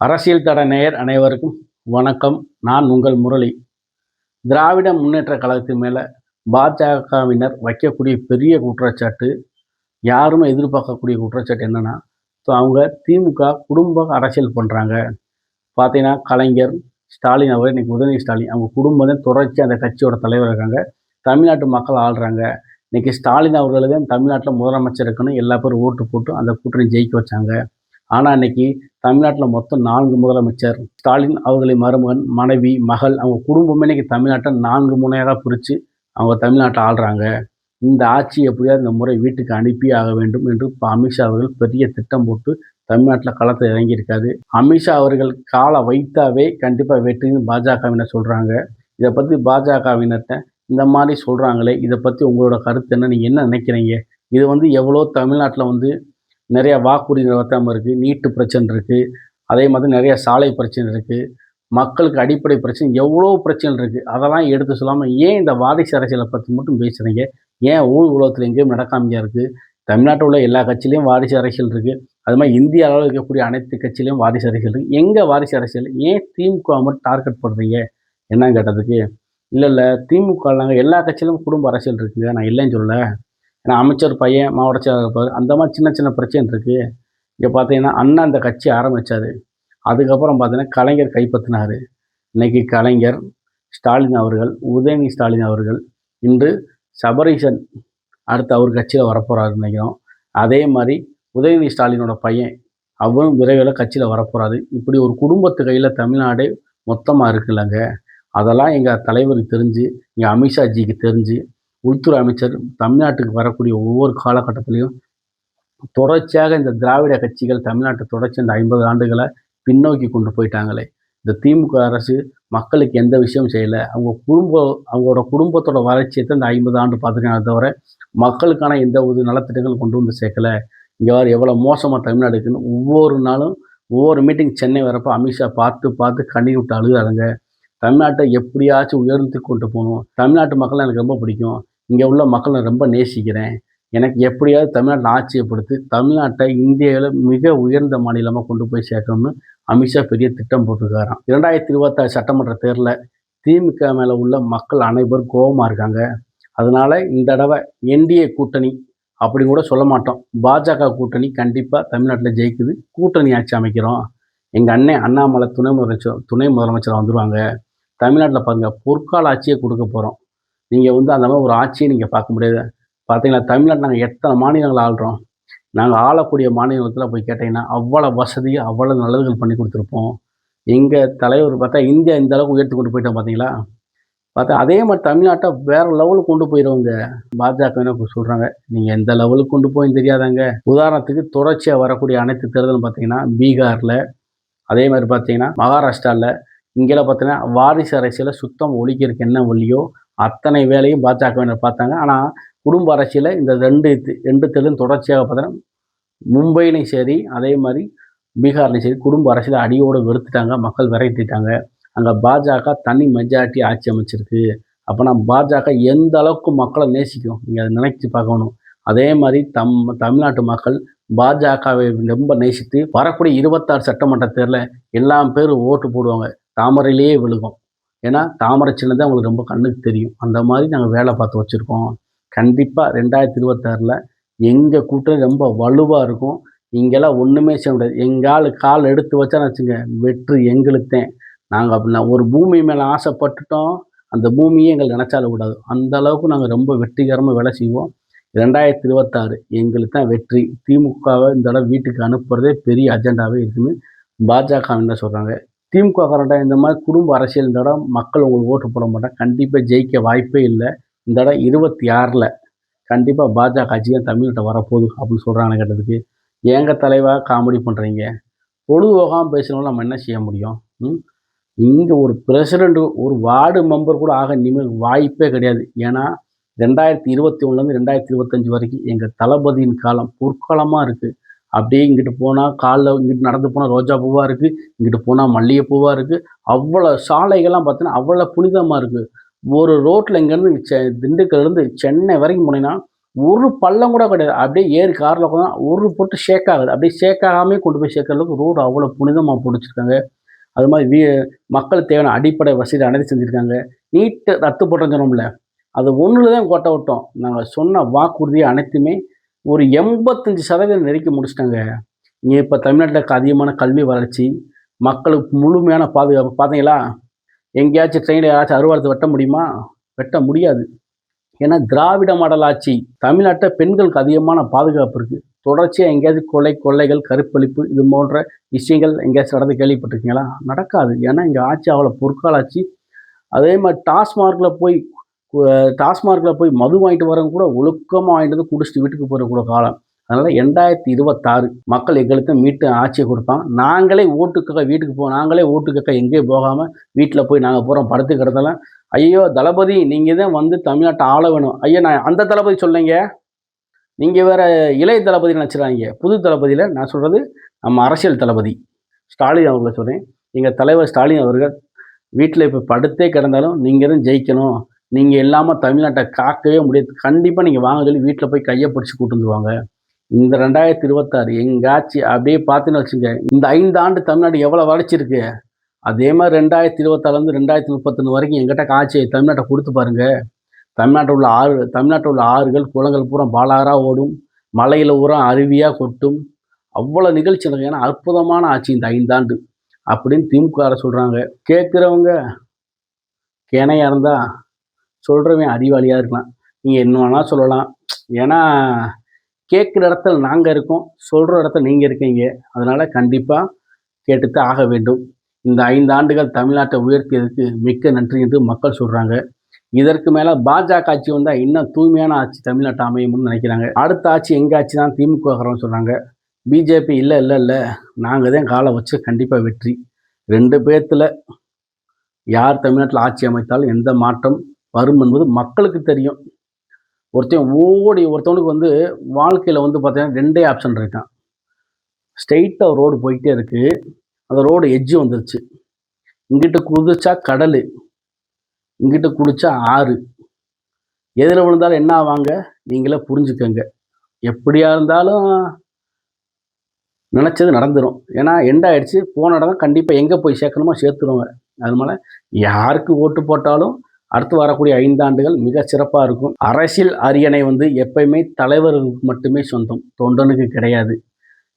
அரசியல் தட நேயர் அனைவருக்கும் வணக்கம். நான் உங்கள் முரளி. திராவிட முன்னேற்ற கழகத்தின் மேலே பாஜகவினர் வைக்கக்கூடிய பெரிய குற்றச்சாட்டு யாருமே எதிர்பார்க்கக்கூடிய குற்றச்சாட்டு என்னன்னா ஸோ அவங்க திமுக குடும்ப அரசியல் பண்ணுறாங்க பார்த்தீங்கன்னா கலைஞர் ஸ்டாலின் அவர் இன்றைக்கி உதயநிதி ஸ்டாலின் அவங்க குடும்பம் தான் தொடர்ச்சி அந்த கட்சியோட தலைவர் இருக்காங்க. தமிழ்நாட்டு மக்கள் ஆள்றாங்க. இன்னைக்கு ஸ்டாலின் அவர்கள் தான் தமிழ்நாட்டில் முதலமைச்சர் இருக்கணும் எல்லா பேரும் ஓட்டு போட்டு அந்த கூட்டணி ஜெயிக்க வச்சாங்க. ஆனால் இன்றைக்கி தமிழ்நாட்டில் மொத்தம் நான்கு முதலமைச்சர். ஸ்டாலின் அவர்களை மருமகன் மனைவி மகள் அவங்க குடும்பமே இன்னைக்கு தமிழ்நாட்டை நான்கு முனையாக பிரித்து அவங்க தமிழ்நாட்டை ஆள்றாங்க. இந்த ஆட்சி எப்படியாவது இந்த முறை வீட்டுக்கு அனுப்பி ஆக வேண்டும் என்று இப்போ அமித்ஷா அவர்கள் பெரிய திட்டம் போட்டு தமிழ்நாட்டில் களத்தில் இறங்கியிருக்காது அமித்ஷா அவர்கள் காலை வைத்தாவே கண்டிப்பாக வெற்றின்னு பாஜகவினர் சொல்கிறாங்க இதை பற்றி பாஜகவினர்கிட்ட இந்த மாதிரி சொல்கிறாங்களே இதை பற்றி உங்களோட கருத்து என்ன? நீங்கள் என்ன நினைக்கிறீங்க? இது வந்து எவ்வளோ தமிழ்நாட்டில் வந்து நிறைய வாக்குறுதி நிறுத்தாமல் இருக்குது நீட்டு பிரச்சனை இருக்குது அதே மாதிரி நிறைய சாலை பிரச்சனை இருக்குது மக்களுக்கு அடிப்படை பிரச்சனை எவ்வளோ பிரச்சனை இருக்குது அதெல்லாம் எடுத்து சொல்லாமல் ஏன் இந்த வாரிசு அரசியலை பற்றி மட்டும் பேசுகிறீங்க ஏன் ஊர் உலகத்தில் எங்கேயும் நடக்காமையா இருக்குது தமிழ்நாட்டில் உள்ள எல்லா கட்சியிலையும் வாரிசு அரசியல் இருக்குது அது மாதிரி இந்திய அளவில் இருக்கக்கூடிய அனைத்து கட்சியிலையும் வாரிசு அரசியல் இருக்குது எங்கே வாரிசு அரசியல்? ஏன் திமுக மட்டும் டார்கெட் பண்ணுறீங்க என்னன்னு கேட்டதுக்கு இல்லை இல்லை திமுக நாங்கள் எல்லா கட்சியிலும் குடும்ப அரசியல் இருக்குங்க நான் இல்லைன்னு சொல்லலை. ஏன்னா அமைச்சர் பையன் மாவட்ட செயலாளர் இருப்பார். அந்த மாதிரி சின்ன சின்ன பிரச்சனை இருக்குது இங்கே பார்த்தீங்கன்னா அண்ணா அந்த கட்சி ஆரம்பித்தார் அதுக்கப்புறம் பார்த்தீங்கன்னா கலைஞர் கைப்பற்றினார். இன்னைக்கு கலைஞர் ஸ்டாலின் அவர்கள் உதயநிதி ஸ்டாலின் அவர்கள் இன்று சபரீசன் அடுத்து அவர் கட்சியில் வரப்போகிறாரு நினைக்கிறோம். அதே மாதிரி உதயநிதி ஸ்டாலினோட பையன் அவரும் விரைவில் கட்சியில் வரப்போகிறாரு இப்படி ஒரு குடும்பத்து கையில் தமிழ்நாடு மொத்தமாக இருக்குல்லங்க. அதெல்லாம் எங்கள் தலைவருக்கு தெரிஞ்சு எங்கள் அமித்ஷாஜிக்கு தெரிஞ்சு உள்துறை அமைச்சர் தமிழ்நாட்டுக்கு வரக்கூடிய ஒவ்வொரு காலகட்டத்திலையும் தொடர்ச்சியாக இந்த திராவிட கட்சிகள் தமிழ்நாட்டை தொடர்ச்சி இந்த ஐம்பது ஆண்டுகளை பின்னோக்கி கொண்டு போயிட்டாங்களே. இந்த திமுக அரசு மக்களுக்கு எந்த விஷயம் செய்யலை. அவங்க குடும்பம் அவங்களோட குடும்பத்தோட வளர்ச்சியை தான் இந்த ஐம்பது ஆண்டு பார்த்துருக்காங்க தவிர மக்களுக்கான எந்த ஒரு நலத்திட்டங்களும் கொண்டு வந்து சேர்க்கலை. இங்கே வர எவ்வளோ மோசமாக தமிழ்நாடு இருக்குன்னு ஒவ்வொரு நாளும் ஒவ்வொரு மீட்டிங் சென்னை வரப்போ அமித்ஷா பார்த்து பார்த்து கண்ணீர் விட்டு அழுகிறாங்க தமிழ்நாட்டை எப்படியாச்சும் உயர்ந்து கொண்டு போகணும். தமிழ்நாட்டு மக்கள் எனக்கு ரொம்ப பிடிக்கும். இங்கே உள்ள மக்களை ரொம்ப நேசிக்கிறேன். எனக்கு எப்படியாவது தமிழ்நாட்டில் ஆட்சியப்படுத்தி தமிழ்நாட்டை இந்தியாவில் மிக உயர்ந்த மாநிலமாக கொண்டு போய் சேர்க்கணும்னு அமித்ஷா பெரிய திட்டம் போட்டிருக்காராம். இரண்டாயிரத்தி இருபத்தாறு சட்டமன்ற தேர்தலில் திமுக மேலே உள்ள மக்கள் அனைவரும் கோபமாக இருக்காங்க. அதனால் இந்த தடவை என்டிஏ கூட்டணி அப்படி கூட சொல்ல மாட்டோம். பாஜக கூட்டணி கண்டிப்பாக தமிழ்நாட்டில் ஜெயிக்குது. கூட்டணி ஆட்சி அமைக்கிறோம். எங்கள் அண்ணன் அண்ணாமலை துணை முதலமைச்சர் துணை முதலமைச்சர் வந்துடுவாங்க தமிழ்நாட்டில் பாருங்கள் பொற்கால ஆட்சியை கொடுக்க போகிறோம் நீங்கள் வந்து அந்த மாதிரி ஒரு ஆட்சியை நீங்கள் பார்க்க முடியாது. பார்த்தீங்களா? தமிழ்நாட்டில் நாங்கள் எத்தனை மாநிலங்கள் ஆள்றோம்? நாங்கள் ஆளக்கூடிய மாநிலத்தில் போய் கேட்டிங்கன்னா அவ்வளோ வசதி அவ்வளோ நல்லதுகள் பண்ணி கொடுத்துருப்போம். எங்கள் தலைவர் பார்த்தா இந்தியா இந்த அளவுக்கு உயர்த்தி கொண்டு போயிட்டோம் பார்த்தீங்களா? பார்த்தா அதே மாதிரி தமிழ்நாட்டை வேறு லெவலுக்கு கொண்டு போயிடுவாங்க பாஜக என்ன சொல்கிறாங்க நீங்கள் எந்த லெவலுக்கு கொண்டு போய் தெரியாதாங்க. உதாரணத்துக்கு தொடர்ச்சியாக வரக்கூடிய அனைத்து தேர்தலும் பார்த்தீங்கன்னா பீகாரில் அதே மாதிரி பார்த்தீங்கன்னா மகாராஷ்டிராவில் இங்கெல்லாம் பார்த்தீங்கன்னா வாரிசு அரசியலை சுத்தம் ஒழிக்கிறதுக்கு என்ன வழியோ அத்தனை வேலையும் பாஜகவினர் பார்த்தாங்க. ஆனால் குடும்ப அரசியலில் இந்த ரெண்டு ரெண்டு தெலும் தொடர்ச்சியாக பார்த்தோன்னா மும்பையிலையும் சரி அதே மாதிரி பீகார்லையும் சரி குடும்ப அரசியல் அடியோடு வெறுத்துட்டாங்க மக்கள் விரட்டிட்டாங்க. அங்கே பாஜக தனி மெஜாரிட்டி ஆட்சி அமைச்சிருக்கு. அப்போனா பாஜக எந்த அளவுக்கு மக்களை நேசிக்கும்? நீங்கள் அதை நினைச்சு பார்க்கணும். அதே மாதிரி தம் தமிழ்நாட்டு மக்கள் பாஜகவை ரொம்ப நேசித்து வரக்கூடிய இருபத்தாறு சட்டமன்ற தேர்தலில் எல்லா பேரும் ஓட்டு போடுவாங்க. தாமரையிலேயே விழுகும். ஏன்னா தாமரை சின்னதே அவங்களுக்கு ரொம்ப கண்ணுக்கு தெரியும். அந்த மாதிரி நாங்கள் வேலை பார்த்து வச்சுருக்கோம். கண்டிப்பாக ரெண்டாயிரத்தி இருபத்தாறில் எங்கள் கூட்டம் ரொம்ப வலுவாக இருக்கும். இங்கெல்லாம் ஒன்றுமே செய்ய முடியாது. எங்கால் கால் எடுத்து வச்சா வச்சுங்க வெற்றி எங்களுத்தேன். நாங்கள் அப்படின்னா ஒரு பூமி மேலே ஆசைப்பட்டுட்டோம். அந்த பூமியே எங்களை நினச்சால விடாது. அந்த அளவுக்கு நாங்கள் ரொம்ப வெற்றிகரமாக வேலை செய்வோம். ரெண்டாயிரத்தி இருபத்தாறு எங்களுக்கு தான் வெற்றி. திமுகவை இந்த அளவு வீட்டுக்கு அனுப்புறதே பெரிய அஜெண்டாவே இருக்குன்னு பாஜக என்ன சொல்கிறாங்க திமுக காரண்ட இந்த மாதிரி குடும்ப அரசியல் இந்த தடவை மக்கள் உங்களுக்கு ஓட்டு போட மாட்டாங்க. கண்டிப்பாக ஜெயிக்க வாய்ப்பே இல்லை. இந்த தடவை இருபத்தி ஆறில் கண்டிப்பாக பாஜக ஆட்சி தான் தமிழ்கிட்ட வரப்போகுது அப்படின்னு சொல்கிறாங்க கேட்டதுக்கு. ஏங்க தலைவாக காமெடி பண்ணுறீங்க பொழுதுபோகாமல் பேசுகிறவங்க நம்ம என்ன செய்ய முடியும்? இங்கே ஒரு பிரசிடெண்ட் ஒரு வார்டு மெம்பர் கூட ஆக இனிமேல் வாய்ப்பே கிடையாது. ஏன்னா ரெண்டாயிரத்தி இருபத்தி ஒன்றுலேருந்து ரெண்டாயிரத்தி இருபத்தஞ்சி வரைக்கும் எங்கள் தளபதியின் காலம் பொற்காலமாக இருக்குது அப்படியே இங்கிட்டு போனால் காலைல இங்கிட்டு நடந்து போனால் ரோஜா பூவாக இருக்குது இங்கிட்டு போனால் மல்லிகைப்பூவாக இருக்குது அவ்வளோ சாலைகள்லாம் பார்த்தீங்கன்னா அவ்வளோ புனிதமாக இருக்குது ஒரு ரோட்டில் இங்கேருந்து செ திண்டுக்கல்லேருந்து சென்னை வரைக்கும் போனீங்கன்னா ஒரு பள்ளம் கூட கிடையாது. அப்படியே ஏறி காரில் உட்காந்து ஒரு பொட்டு ஷேக் ஆகுது. அப்படியே ஷேக் ஆகாமே கொண்டு போய் சேர்க்குற அளவுக்கு ரோடு அவ்வளோ புனிதமாக பிடிச்சிருக்காங்க அது மாதிரி வீ மக்கள் தேவையான அடிப்படை வசதி அனைத்து செஞ்சுருக்காங்க. நீட்டு ரத்து போட்டோம்னு சொன்னோம்ல அது ஒன்றில் தான் கோட்டை விட்டோம். நாங்கள் சொன்ன வாக்குறுதி அனைத்துமே ஒரு எண்பத்தஞ்சு சதவீதம் நெருக்கி முடிச்சிட்டாங்க. இங்கே இப்போ தமிழ்நாட்டில் அதிகமான கல்வி வளர்ச்சி மக்களுக்கு முழுமையான பாதுகாப்பு. பார்த்தீங்களா எங்கேயாச்சும் ட்ரெயினில் யாராச்சும் அறுவாரத்தை வெட்ட முடியுமா? வெட்ட முடியாது. ஏன்னா திராவிட மாடல் ஆட்சி தமிழ்நாட்டில் பெண்களுக்கு அதிகமான பாதுகாப்பு இருக்குது தொடர்ச்சியாக எங்கேயாச்சும் கொலை கொள்ளைகள் கருப்பளிப்பு இது போன்ற விஷயங்கள் எங்கேயாச்சும் நடந்து கேள்விப்பட்டிருக்கீங்களா? நடக்காது. ஏன்னா இங்கே ஆட்சி அவ்வளோ பொற்கால ஆட்சி அதே மாதிரி டாஸ்மார்க்கில் போய் டாஸ்மார்க்கில் போய் மது வாங்கிட்டு வரவங்க கூட ஒழுக்கமாக வாங்கிட்டு வந்து குடிச்சிட்டு வீட்டுக்கு போகிற கூட காலம். அதனால் ரெண்டாயிரத்தி இருபத்தாறு மக்கள் எங்களுக்கு மீட்டு ஆட்சியை கொடுப்பாங்க நாங்களே ஓட்டுக்காக வீட்டுக்கு போ நாங்களே ஓட்டுக்காக எங்கேயும் போகாமல் வீட்டில் போய் நாங்கள் போகிறோம் படுத்து கிடந்தெல்லாம் ஐயோ தளபதி நீங்கள் தான் வந்து தமிழ்நாட்டை ஆள வேணும். ஐயோ நான் அந்த தளபதி சொல்லுங்க நீங்கள் வேறு இளைய தளபதி நினச்சிடாங்க புது தளபதியில் நான் சொல்கிறது நம்ம அரசியல் தளபதி. ஸ்டாலின் அவர்களை சொல்கிறேன் எங்கள் தலைவர் ஸ்டாலின் அவர்கள் வீட்டில் இப்போ படுத்தே கிடந்தாலும் நீங்கள் தான் ஜெயிக்கணும். நீங்கள் இல்லாமல் தமிழ்நாட்டை காக்கவே முடியாது. கண்டிப்பாக நீங்கள் வாங்க சொல்லி வீட்டில் போய் கையை பிடிச்சி கூட்டு வந்துருவாங்க இந்த ரெண்டாயிரத்தி இருபத்தாறு எங்கள் ஆட்சி அப்படியே பார்த்துன்னு வச்சுங்க இந்த ஐந்து ஆண்டு தமிழ்நாடு எவ்வளோ வளர்ச்சிருக்கு? அதே மாதிரி ரெண்டாயிரத்தி இருபத்தாறுலேருந்து ரெண்டாயிரத்தி முப்பத்தொன்று வரைக்கும் எங்கிட்ட காட்சி தமிழ்நாட்டை கொடுத்து பாருங்க. தமிழ்நாட்டில் உள்ள ஆறு தமிழ்நாட்டில் உள்ள ஆறுகள் குளங்கள் பூரா பாலாராக ஓடும். மலையில் பூரா அருவியாக கொட்டும். அவ்வளோ நிகழ்ச்சி ஏன்னா அற்புதமான ஆட்சி இந்த ஐந்தாண்டு அப்படின்னு திமுக சொல்கிறாங்க கேட்குறவங்க கிணையாக இருந்தால் சொல்கிறவன் அறிவாளியாக இருக்கலாம். நீங்கள் என்ன வேணால் சொல்லலாம். ஏன்னா கேட்குற இடத்துல நாங்கள் இருக்கோம். சொல்கிற இடத்துல நீங்கள் இருக்கீங்க. அதனால் கண்டிப்பாக கேட்டுத்தான் ஆக வேண்டும். இந்த ஐந்து ஆண்டுகள் தமிழ்நாட்டை உயர்த்தியதுக்கு மிக்க நன்றி என்று மக்கள் சொல்கிறாங்க இதற்கு மேலே பாஜக ஆட்சி வந்தால் இன்னும் தூய்மையான ஆட்சி தமிழ்நாட்டை அமையும்னு நினைக்கிறாங்க. அடுத்த ஆட்சி எங்கள் ஆட்சி தான் திமுக சொல்கிறாங்க பிஜேபி இல்லை இல்லை இல்லை. நாங்கள் தான் காலை வச்சு கண்டிப்பாக வெற்றி. ரெண்டு பேர்த்தில் யார் தமிழ்நாட்டில் ஆட்சி அமைத்தாலும் எந்த மாற்றம் வரும் என்பது மக்களுக்கு தெரியும். ஒருத்தன் ஓடி ஒருத்தவனுக்கு வந்து வாழ்க்கையில் வந்து பார்த்தீங்கன்னா ரெண்டே ஆப்ஷன் இருக்கான். ஸ்ட்ரெயிட்டாக ரோடு போய்கிட்டே இருக்குது அந்த ரோடு எஜ்ஜி வந்துருச்சு. இங்கிட்ட குதிச்சா கடல். இங்கிட்ட குடிச்சா ஆறு. எதில் விழுந்தாலும் என்ன ஆவாங்க? நீங்களே புரிஞ்சுக்கங்க. எப்படியா இருந்தாலும் நினச்சது நடந்துடும் ஏன்னா எண்ட் ஆகிடுச்சு போன இடம் கண்டிப்பாக எங்கே போய் சேர்க்கணுமோ சேர்த்துருவாங்க. அதனால யாருக்கு ஓட்டு போட்டாலும் அடுத்து வரக்கூடிய ஐந்தாண்டுகள் மிக சிறப்பாக இருக்கும். அரசியல் அரியணை வந்து எப்பயுமே தலைவர்களுக்கு மட்டுமே சொந்தம். தொண்டனுக்கு கிடையாது.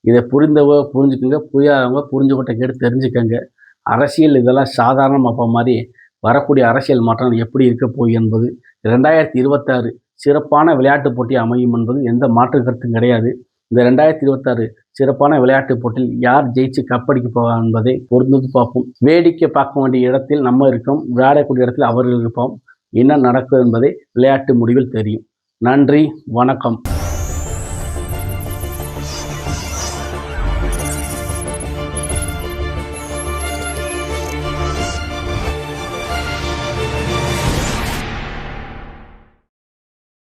இதை புரிந்தவங்க புரிஞ்சுக்கோங்க. புரியாதவங்க புரிஞ்சுக்கிட்ட கேட்டு தெரிஞ்சுக்கோங்க. அரசியல் இதெல்லாம் சாதாரணமாக மாதிரி வரக்கூடிய அரசியல் மாற்றம் எப்படி இருக்க போய் என்பது ரெண்டாயிரத்தி இருபத்தாறு சிறப்பான விளையாட்டு போட்டி அமையும் என்பது எந்த மாற்று கருத்தும் கிடையாது. இந்த ரெண்டாயிரத்தி இருபத்தாறு சிறப்பான விளையாட்டு போட்டியில் யார் ஜெயிச்சு கப்படிக்க போவார் என்பதை பொருந்தது பார்ப்போம். வேடிக்கை பார்க்க வேண்டிய இடத்தில் நம்ம இருக்கோம். விளையாடக்கூடிய இடத்தில் அவர்கள் இருப்போம். என்ன நடக்கும் என்பதை விளையாட்டு முடிவில் தெரியும். நன்றி. வணக்கம்.